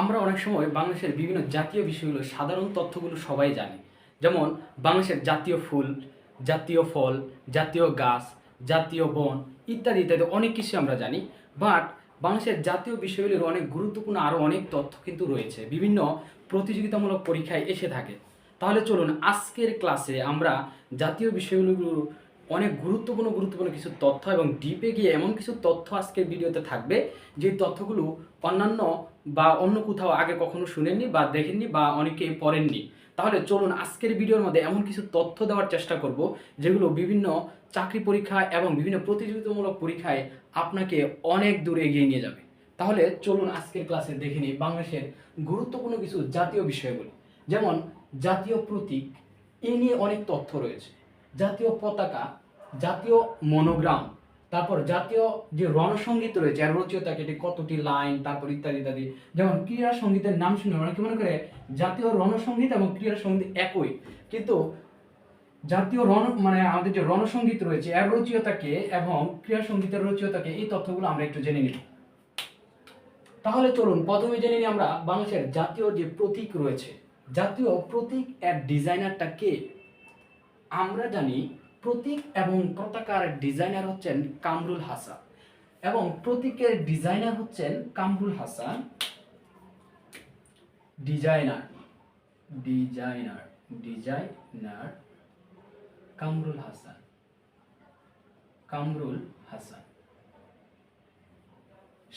আমরা অনেক সময় বাংলাদেশের বিভিন্ন জাতীয় বিষয়গুলো, সাধারণ তথ্যগুলো সবাই জানি। যেমন, বাংলাদেশের জাতীয় ফুল, জাতীয় ফল, জাতীয় গাছ, জাতীয় বন ইত্যাদি ইত্যাদি অনেক কিছু আমরা জানি। বাট, বাংলাদেশের জাতীয় বিষয়গুলির অনেক গুরুত্বপূর্ণ আরও অনেক তথ্য কিন্তু রয়েছে। বিভিন্ন প্রতিযোগিতামূলক পরীক্ষায় এসে থাকে। তাহলে চলুন, আজকের ক্লাসে আমরা জাতীয় বিষয়গুলোর অনেক গুরুত্বপূর্ণ গুরুত্বপূর্ণ কিছু তথ্য এবং ডিপে গিয়ে এমন কিছু তথ্য আজকের ভিডিওতে থাকবে, যে তথ্যগুলো অন্যান্য বা অন্য কোথাও আগে কখনো শুনেননি বা দেখেননি বা অনেকেই পড়েননি। তাহলে চলুন আজকের ভিডিওর মধ্যে এমন কিছু তথ্য দেওয়ার চেষ্টা করব, যেগুলো বিভিন্ন চাকরি পরীক্ষা এবং বিভিন্ন প্রতিযোগিতামূলক পরীক্ষায় আপনাকে অনেক দূর এগিয়ে নিয়ে যাবে। তাহলে চলুন আজকের ক্লাসে দেখে নিই বাংলাদেশের গুরুত্বপূর্ণ কিছু জাতীয় বিষয়গুলো। যেমন জাতীয় প্রতীক, এ নিয়ে অনেক তথ্য রয়েছে। জাতীয় পতাকা, জাতীয় মনোগ্রাম তারপর জাতীয় যে রণসঙ্গীত রয়েছে, আর রচয়িতাকে এটি কতটি লাইন তারপর ইত্যাদি ইত্যাদি। যেমন ক্রীড়া সঙ্গীতের নাম শুনে অনেকে মনে করে জাতীয় রণসঙ্গীত এবং ক্রীড়া সংগীত একই। কিন্তু জাতীয় রণ মানে আমাদের যে রণসঙ্গীত রয়েছে, এর রচয়িতাকে এবং ক্রীড়া সঙ্গীতের রচিয়তাকে এই তথ্যগুলো আমরা একটু জেনে নিই। তাহলে চলুন, প্রথমে জেনে নিই আমরা বাংলাদেশের জাতীয় যে প্রতীক রয়েছে। জাতীয় প্রতীক এর ডিজাইনারটা কে? আমরা জানি প্রতীক এবং পতাকার ডিজাইনার হচ্ছেন কামরুল হাসান এবং প্রতীকের ডিজাইনার হচ্ছেন Kamrul Hasan. Designer designer designer Kamrul Hasan. Kamrul Hasan.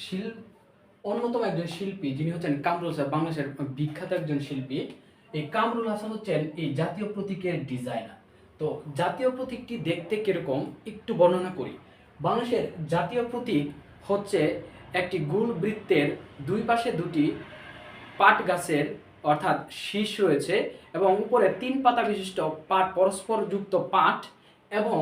শিল্প অন্যতম একজন শিল্পী যিনি হচ্ছেন কামরুল হাসান, বাংলাদেশের বিখ্যাত একজন শিল্পী। এই কামরুল হাসান হচ্ছেন এই জাতীয় প্রতীকের ডিজাইনার। তো জাতীয় প্রতীকটি দেখতে কীরকম একটু বর্ণনা করি। বাংলাদেশের জাতীয় প্রতীক হচ্ছে একটি গোল বৃত্তের দুই পাশে দুটি পাট গাছের অর্থাৎ শীষ রয়েছে এবং উপরে তিন পাতা বিশিষ্ট পাট পরস্পর যুক্ত পাট এবং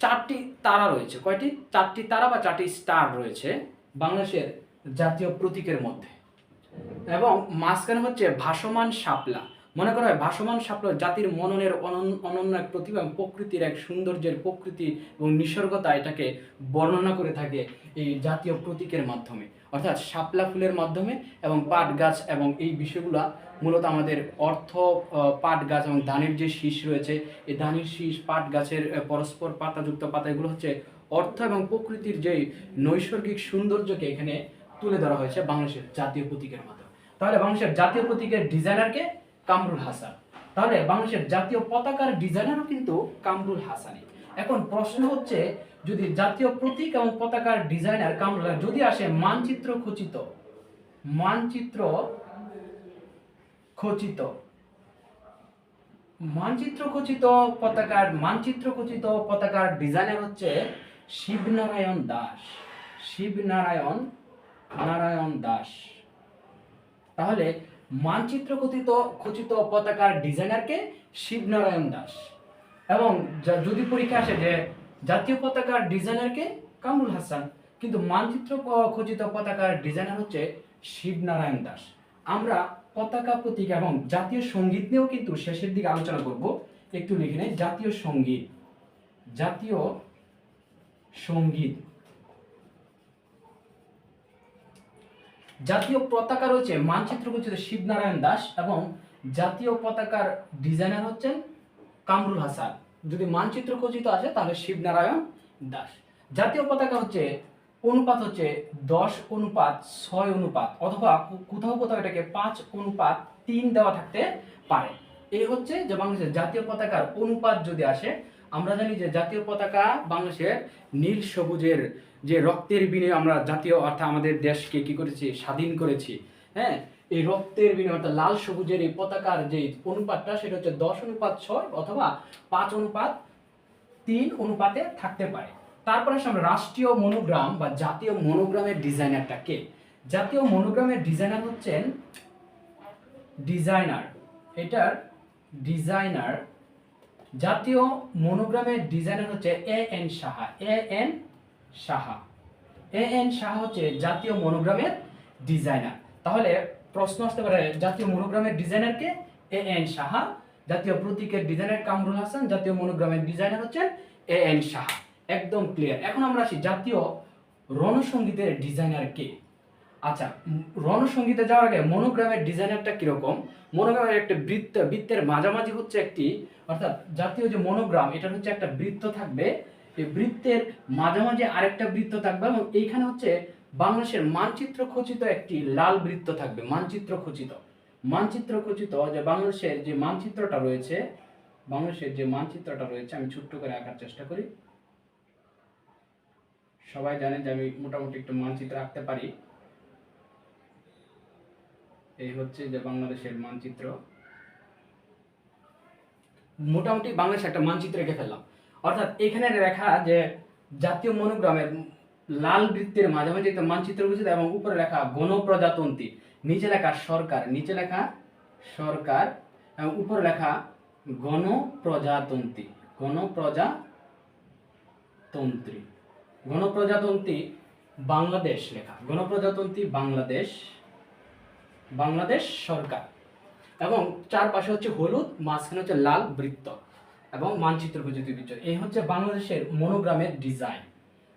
চারটি তারা রয়েছে। কয়টি? চারটি তারা বা চারটি স্টার রয়েছে বাংলাদেশের জাতীয় প্রতীকের মধ্যে। এবং মাঝখানে হচ্ছে ভাসমান শাপলা। মনে করা হয় ভাসমান শাপলা জাতির মননের অনন- অনন্য এক প্রতিভা এবং প্রকৃতির এক সৌন্দর্যের প্রকৃতি এবং নিসর্গতা এটাকে বর্ণনা করে থাকে এই জাতীয় প্রতীকের মাধ্যমে। অর্থাৎ শাপলা ফুলের মাধ্যমে এবং পাট গাছ এবং এই বিষয়গুলা মূলত আমাদের অর্থ পাট গাছ এবং ধানের যে শীষ রয়েছে, এই ধানের শীষ, পাট গাছের পরস্পর পাতাযুক্ত পাতা, এগুলো হচ্ছে অর্থ এবং প্রকৃতির যে নৈসর্গিক সৌন্দর্যকে এখানে তুলে ধরা হয়েছে বাংলাদেশের জাতীয় প্রতীকের মাধ্যমে। তাহলে বাংলাদেশের জাতীয় প্রতীকের ডিজাইনারকে কামরুল হাসান। তাহলে বাংলাদেশের জাতীয় পতাকার ডিজাইনারও কিন্তু কামরুল হাসানি এখন প্রশ্ন হচ্ছে, যদি জাতীয় প্রতীক এবং পতাকার ডিজাইনার কামরুল যদি আসে মানচিত্র খচিত মানচিত্র খচিত মানচিত্র খচিত পতাকার, মানচিত্র খচিত পতাকার ডিজাইনার হচ্ছে শিবনারায়ণ দাস। শিবনারায়ণ, নারায়ণ দাস। তাহলে মানচিত্র খচিত খচিত পতাকার ডিজাইনারকে শিবনারায়ণ দাস। এবং যদি পরীক্ষা আসে যে জাতীয় পতাকার ডিজাইনারকে কামরুল হাসান, কিন্তু মানচিত্র খচিত পতাকার ডিজাইনার হচ্ছে শিবনারায়ণ দাস। আমরা পতাকা প্রতীক এবং জাতীয় সংগীত নিয়েও কিন্তু শেষের দিকে আলোচনা করব। একটু লিখে নেই, জাতীয় সংগীত। জাতীয় সংগীত। জাতীয় পতাকা রয়েছে মানচিত্র খচিত শিবনারায়ণ দাস এবং জাতীয় পতাকার ডিজাইনার হচ্ছেন কামরুল হাসান। যদি মানচিত্র খচিত আসে, তাহলে শিবনারায়ণ দাস। জাতীয় পতাকা হচ্ছে, অনুপাত হচ্ছে দশ অনুপাত ছয় অনুপাত, অথবা কোথাও কোথাও এটাকে পাঁচ অনুপাত তিন দেওয়া থাকতে পারে। এই হচ্ছে যে বাংলাদেশের জাতীয় পতাকার অনুপাত যদি আসে, আমরা জানি যে জাতীয় পতাকা বাংলাদেশের নীল সবুজের যে রক্তের বিনিময়ে আমরা জাতীয় অর্থাৎ আমাদের দেশকে কি করেছি? স্বাধীন করেছি। হ্যাঁ? এই রক্তের বিনিময়ে অর্থাৎ লাল সবুজের এই পতাকার যে অনুপাতটা, সেটা হচ্ছে দশ অনুপাত ছয় অথবা পাঁচ অনুপাত তিন অনুপাতে থাকতে পারে। তারপরে আমরা রাষ্ট্রীয় মনোগ্রাম বা জাতীয় মনোগ্রামের ডিজাইনারটা কে? জাতীয় মনোগ্রামের ডিজাইনার হচ্ছেন ডিজাইনার। এটার ডিজাইনার জাতীয় মনোগ্রামের ডিজাইনার হচ্ছে A N Saha. A N Saha. A N Saha হচ্ছে জাতীয় মনোগ্রামের ডিজাইনার। তাহলে প্রশ্ন আসতে পারে, জাতীয় মনোগ্রামের ডিজাইনারকে এ এন সাহা। জাতীয় প্রতীকের ডিজাইনার কামরুল হাসান, জাতীয় মনোগ্রামের ডিজাইনার হচ্ছে এ এন সাহা। একদম ক্লিয়ার এখন আমরা আসি জাতীয় রণসঙ্গীতের ডিজাইনার কে? আচ্ছা রণসঙ্গীতে যাওয়ার আগে মনোগ্রামের ডিজাইনারটা কীরকম? মনোগ্রামের একটা বৃত্ত, বৃত্তের মাঝামাঝি হচ্ছে একটি, অর্থাৎ জাতীয় যে মনোগ্রাম এটা হচ্ছে একটা বৃত্ত থাকবে এই বৃত্তের মাঝামাঝি আরেকটা বৃত্ত থাকবে এবং এইখানে হচ্ছে বাংলাদেশের মানচিত্র খচিত একটি লাল বৃত্ত থাকবে, মানচিত্র খচিত। মানচিত্র খচিত যে বাংলাদেশের যে মানচিত্রটা রয়েছে, বাংলাদেশের যে মানচিত্রটা রয়েছে, আমি ছোট্ট করে আঁকার চেষ্টা করি। সবাই জানেন যে আমি মোটামুটি একটু মানচিত্র আঁকতে পারি। এই হচ্ছে যে বাংলাদেশের মানচিত্র। মোটামুটি বাংলাদেশ একটা মানচিত্র এঁকে ফেললাম। অর্থাৎ এখানে লেখা যে জাতীয় মনোগ্রামের লাল বৃত্তের মাঝামাঝি একটা মানচিত্র বুঝতে এবং উপরে লেখা গণপ্রজাতন্ত্রী, নিচে লেখা সরকার, নিচে লেখা সরকার এবং উপরে লেখা গণপ্রজাতন্ত্রী গণপ্রজাতন্ত্রী। গণপ্রজাতন্ত্রী বাংলাদেশ লেখা, গণপ্রজাতন্ত্রী বাংলাদেশ বাংলাদেশ সরকার। এবং চারপাশে হচ্ছে হলুদ, মাঝখানে হচ্ছে লাল বৃত্ত। এবং মানচিত্র প্রযুক্তি বিচয় এই হচ্ছে বাংলাদেশের মনোগ্রামের ডিজাইন।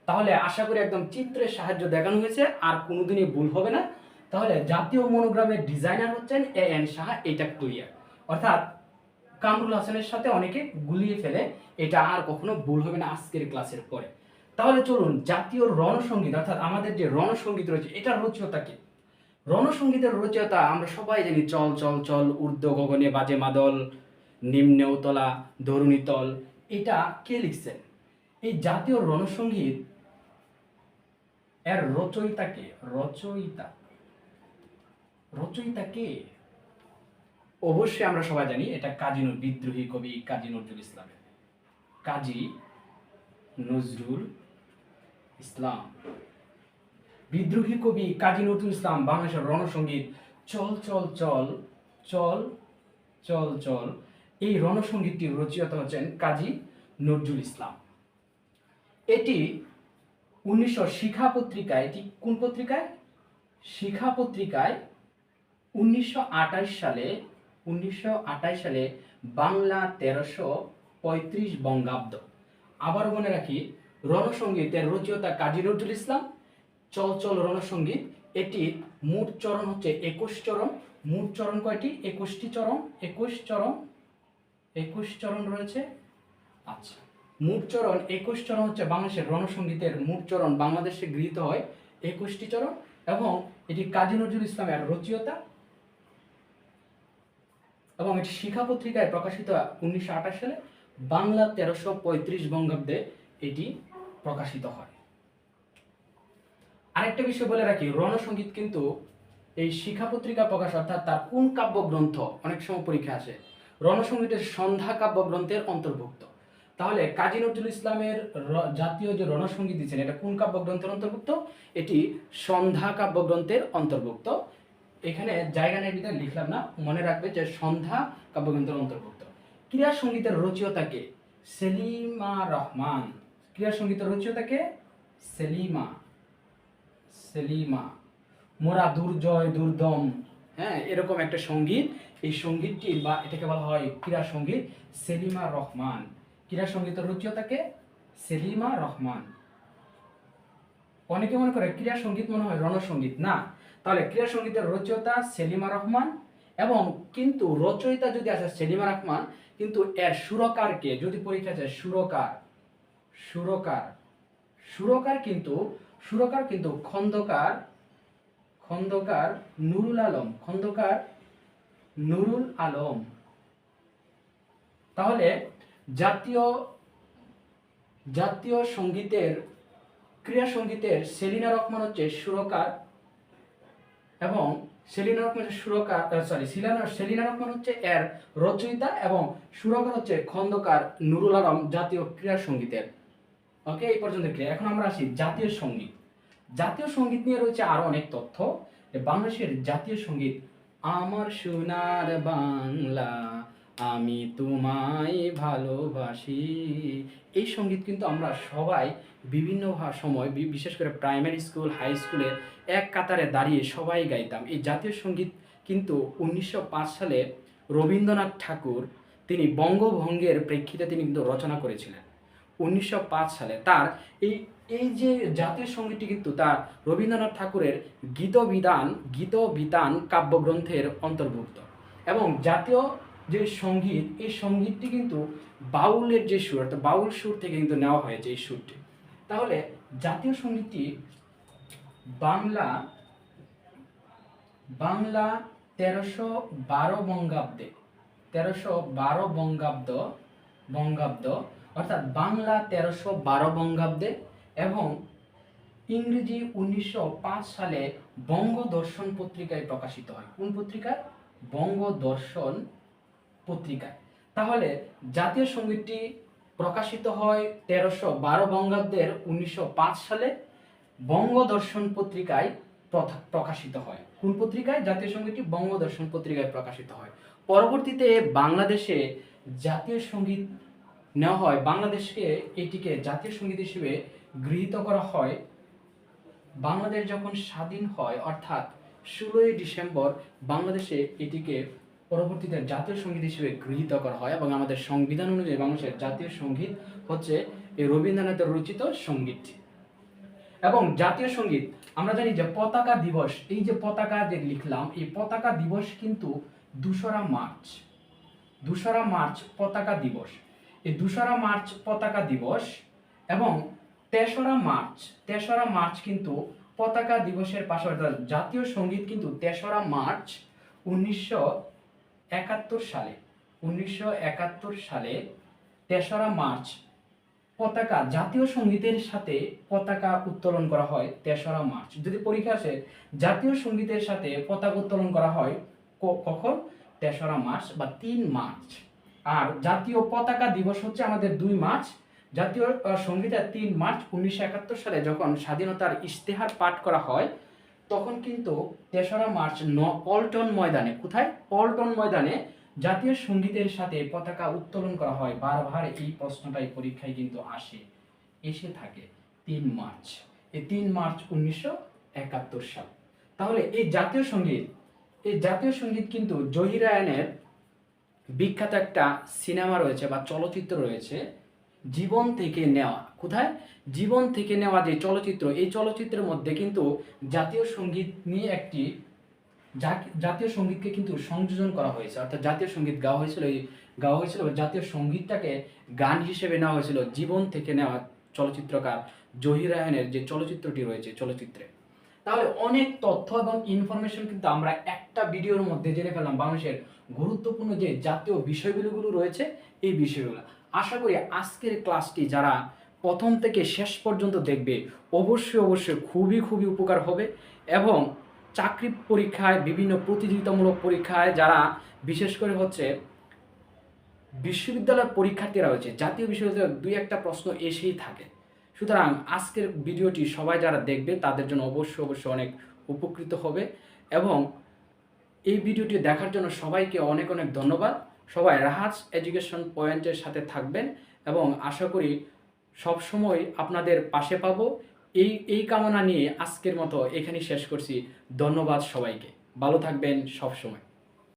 তাহলে আশা করি একদম চিত্রের সাহায্য দেখানো হয়েছে, আর কোনোদিনই ভুল হবে না। তাহলে জাতীয় মনোগ্রামের ডিজাইনার হচ্ছেন এ এন সাহা এটা ক্লিয়ার অর্থাৎ কামরুল হাসানের সাথে অনেকে গুলিয়ে ফেলে, এটা আর কখনো ভুল হবে না আজকের ক্লাসের পরে। তাহলে চলুন, জাতীয় রণসঙ্গীত, অর্থাৎ আমাদের যে রণসঙ্গীত রয়েছে, এটার রচয়িতা কি? রণসঙ্গীতের রচয়িতা আমরা সবাই জানি, চল চল চল, ঊর্ধ্ব গগনে বাজে মাদল নিম্নে উতলা ধরণীতল এটা কে লিখছেন এই জাতীয় রণসঙ্গীত, এর রচয়িতা কে? রচয়িতা। রচয়িতা কে? অবশ্যই আমরা সবাই জানি, এটা কাজী বিদ্রোহী কবি কাজী নজরুল ইসলামের। কাজী নজরুল ইসলাম। বিদ্রোহী কবি কাজী নজরুল ইসলাম, বাংলাদেশের রণসঙ্গীত, চল চল চল চল চল চল এই রণসঙ্গীতটির রচয়িতা হচ্ছেন কাজী নজরুল ইসলাম। এটি উনিশশো শিখা পত্রিকায়, এটি কোন পত্রিকায়? শিখা পত্রিকায় উনিশশো আঠাশ সালে, উনিশশো সালে বাংলা তেরোশো পঁয়ত্রিশ বঙ্গাব্দ। আবার মনে রাখি, রণসঙ্গীতের রচয়িতা কাজী নজরুল ইসলাম। চল চল রণসঙ্গীত, এটি মোট চরণ হচ্ছে একুশ চরণ। মোট চরণ কয়টি? একুশটি চরণ, একুশ চরণ। একুশ চরণ রয়েছে? আচ্ছা। মোট চরণ, একুশ চরণ হচ্ছে বাংলাদেশের রণসঙ্গীতের মোট চরণ। বাংলাদেশে গৃহীত হয় একুশটি চরণ এবং এটি কাজী নজরুল ইসলামের রচয়িতা এবং এটি শিখা পত্রিকায় প্রকাশিত উনিশশো আঠাশ সালে বাংলা তেরোশো পঁয়ত্রিশ বঙ্গাব্দে এটি প্রকাশিত হয়। আরেকটা বিষয় বলে রাখি, রণসঙ্গীত কিন্তু এই শিখা পত্রিকা প্রকাশ অর্থাৎ তার কোন কাব্যগ্রন্থ, অনেক সময় পরীক্ষা আসে রণসঙ্গীতের সন্ধ্যা কাব্যগ্রন্থের অন্তর্ভুক্ত। তাহলে কাজী নজরুল ইসলামের জাতীয় যে রণসঙ্গীত দিচ্ছেন, এটা কোন কাব্যগ্রন্থের অন্তর্ভুক্ত? এটি সন্ধ্যা কাব্যগ্রন্থের অন্তর্ভুক্ত। এখানে জায়গা নেই লিখলাম না, মনে রাখবে যে সন্ধ্যা কাব্যগ্রন্থের অন্তর্ভুক্ত। ক্রীড়া সঙ্গীতের রচয়িতাকে সেলিমা রহমান। ক্রীড়া সঙ্গীতের রচয়িতাকে সেলিমা। সেলিমা। মোরা দুর্জয় দুর্দম হ্যাঁ এরকম একটা সংগীত। এই সঙ্গীতটি বা এটাকে বলা হয় ক্রীড়া সংগীত, সেলিমা রহমান। ক্রীড়া সঙ্গীতের রচয়িতাকে সেলিমা রহমান। অনেকে মনে করে ক্রীড়া সংগীত মনে হয় রণসঙ্গীত। না, তাহলে ক্রীড়া সঙ্গীতের রচয়িতা সেলিমা রহমান এবং কিন্তু রচয়িতা যদি আসে সেলিমা রহমান, কিন্তু এর সুরকারকে যদি পরীক্ষা যায় সুরকার সুরকার সুরকার কিন্তু সুরকার কিন্তু খন্দকার খন্দকার নুরুল আলম, খন্দকার নুরুল আলম। তাহলে জাতীয় জাতীয় সঙ্গীতের, ক্রীড়া সঙ্গীতের সেলিনা রহমান হচ্ছে সুরকার এবং সেলিনা রহমান সুরকার সরি সেলিনা সেলিনা রহমান হচ্ছে এর রচয়িতা এবং সুরকার হচ্ছে খন্দকার নুরুল আলম জাতীয় ক্রীড়া সঙ্গীতের। ওকে এই পর্যন্ত ক্লিয়ার এখন আমরা আসি জাতীয় সংগীত। জাতীয় সংগীত নিয়ে রয়েছে আরও অনেক তথ্য। বাংলাদেশের জাতীয় সংগীত, আমার সোনার বাংলা, আমি তোমায় ভালোবাসি। এই সংগীত কিন্তু আমরা সবাই বিভিন্ন সময় বিশেষ করে প্রাইমারি স্কুল হাই স্কুলে এক কাতারে দাঁড়িয়ে সবাই গাইতাম। এই জাতীয় সংগীত কিন্তু উনিশশো পাঁচ সালে রবীন্দ্রনাথ ঠাকুর, তিনি বঙ্গভঙ্গের প্রেক্ষিতে তিনি কিন্তু রচনা করেছিলেন। উনিশশো পাঁচ সালে তার এই এই যে জাতীয় সঙ্গীতটি কিন্তু তার রবীন্দ্রনাথ ঠাকুরের গীত বিধান গীত বিতান কাব্যগ্রন্থের অন্তর্ভুক্ত। এবং জাতীয় যে সংগীত, এই সঙ্গীতটি কিন্তু বাউলের যে সুর, অর্থাৎ বাউল সুর থেকে কিন্তু নেওয়া হয়েছে এই সুরটি। তাহলে জাতীয় সঙ্গীতটি বাংলা বাংলা তেরোশো বারো বঙ্গাব্দে, তেরোশো বারো বঙ্গাব্দ বঙ্গাব্দ, অর্থাৎ বাংলা তেরোশো বারো বঙ্গাব্দে এবং ইংরেজি উনিশশো পাঁচ সালে বঙ্গদর্শন পত্রিকায় প্রকাশিত হয়। কোন পত্রিকায় বঙ্গদর্শন পত্রিকায়। তাহলে জাতীয় সঙ্গীতটি প্রকাশিত হয় তেরোশো বারো বঙ্গাব্দের উনিশশো পাঁচ সালে বঙ্গদর্শন পত্রিকায় প্রথা- প্রকাশিত হয়। কোন পত্রিকায়? জাতীয় সঙ্গীতটি বঙ্গ দর্শন পত্রিকায় প্রকাশিত হয়। পরবর্তীতে বাংলাদেশে জাতীয় সংগীত নেওয়া হয়। বাংলাদেশকে এটিকে জাতীয় সংগীত হিসেবে গৃহীত করা হয়। বাংলাদেশ যখন স্বাধীন হয়, অর্থাৎ ষোলোই ডিসেম্বর বাংলাদেশে এটিকে পরবর্তীতে জাতীয় সংগীত হিসেবে গৃহীত করা হয় এবং আমাদের সংবিধান অনুযায়ী বাংলাদেশের জাতীয় সংগীত হচ্ছে এই রবীন্দ্রনাথের রচিত সঙ্গীতটি এবং জাতীয় সংগীত, আমরা জানি যে পতাকা দিবস, এই যে পতাকা যে লিখলাম, এই পতাকা দিবস কিন্তু দুসরা মার্চ। দুসরা মার্চ পতাকা দিবস। এই দুসরা মার্চ পতাকা দিবস এবং তেসরা মার্চ তেসরা মার্চ কিন্তু পতাকা দিবসের পাশাপাশি জাতীয় সংগীত কিন্তু তেসরা মার্চ উনিশশো একাত্তর সালে, উনিশশো একাত্তর সালে তেসরা মার্চ পতাকা, জাতীয় সঙ্গীতের সাথে পতাকা উত্তোলন করা হয় তেসরা মার্চ। যদি পরীক্ষা আসে, জাতীয় সঙ্গীতের সাথে পতাকা উত্তোলন করা হয় কখন? তেসরা মার্চ বা তিন মার্চ। আর জাতীয় পতাকা দিবস হচ্ছে আমাদের দুই মার্চ জাতীয় সঙ্গীতের তিন মার্চ উনিশশো একাত্তর সালে যখন স্বাধীনতার ইশতেহার পাঠ করা হয়, তখন কিন্তু তেসরা মার্চ ন পল্টন ময়দানে, কোথায়? পল্টন ময়দানে জাতীয় সঙ্গীতের সাথে পতাকা উত্তোলন করা হয়। বারবার এই প্রশ্নটাই পরীক্ষায় কিন্তু আসে, এসে থাকে তিন মার্চ। এই তিন মার্চ উনিশশো একাত্তর সাল। তাহলে এই জাতীয় সংগীত, এই জাতীয় সংগীত কিন্তু জহিরায়নের বিখ্যাত একটা সিনেমা রয়েছে বা চলচ্চিত্র রয়েছে জীবন থেকে নেওয়া। কোথায়? জীবন থেকে নেওয়া যে চলচ্চিত্র, এই চলচ্চিত্রের মধ্যে কিন্তু জাতীয় সংগীত নিয়ে একটি জাতীয় সঙ্গীতকে কিন্তু সংযোজন করা হয়েছে। অর্থাৎ জাতীয় সংগীত গাওয়া হয়েছিল গাওয়া হয়েছিল জাতীয় সঙ্গীতটাকে গান হিসেবে নেওয়া হয়েছিল জীবন থেকে নেওয়া চলচ্চিত্রকার জহির রায়হানের যে চলচ্চিত্রটি রয়েছে চলচ্চিত্রে। তাহলে অনেক তথ্য এবং ইনফরমেশন কিন্তু আমরা একটা ভিডিওর মধ্যে জেনে ফেললাম বাংলাদেশের গুরুত্বপূর্ণ যে জাতীয় বিষয়গুলো রয়েছে, এই বিষয়গুলো। আশা করি আজকের ক্লাসটি যারা প্রথম থেকে শেষ পর্যন্ত দেখবে, অবশ্যই অবশ্যই খুবই খুবই উপকার হবে এবং চাকরি পরীক্ষায়, বিভিন্ন প্রতিযোগিতামূলক পরীক্ষায় যারা বিশেষ করে হচ্ছে বিশ্ববিদ্যালয়ের পরীক্ষার্থীরা রয়েছে, জাতীয় বিশ্ববিদ্যালয়ের দুই একটা প্রশ্ন এসেই থাকে। সুতরাং আজকের ভিডিওটি সবাই যারা দেখবে তাদের জন্য অবশ্যই অবশ্যই অনেক উপকৃত হবে এবং এই ভিডিওটি দেখার জন্য সবাইকে অনেক অনেক ধন্যবাদ। সবাই রাহাজ এডুকেশন পয়েন্টের সাথে থাকবেন এবং আশা করি সবসময় আপনাদের পাশে পাব। এই এই কামনা নিয়ে আজকের মতো এখানেই শেষ করছি। ধন্যবাদ সবাইকে। ভালো থাকবেন সবসময়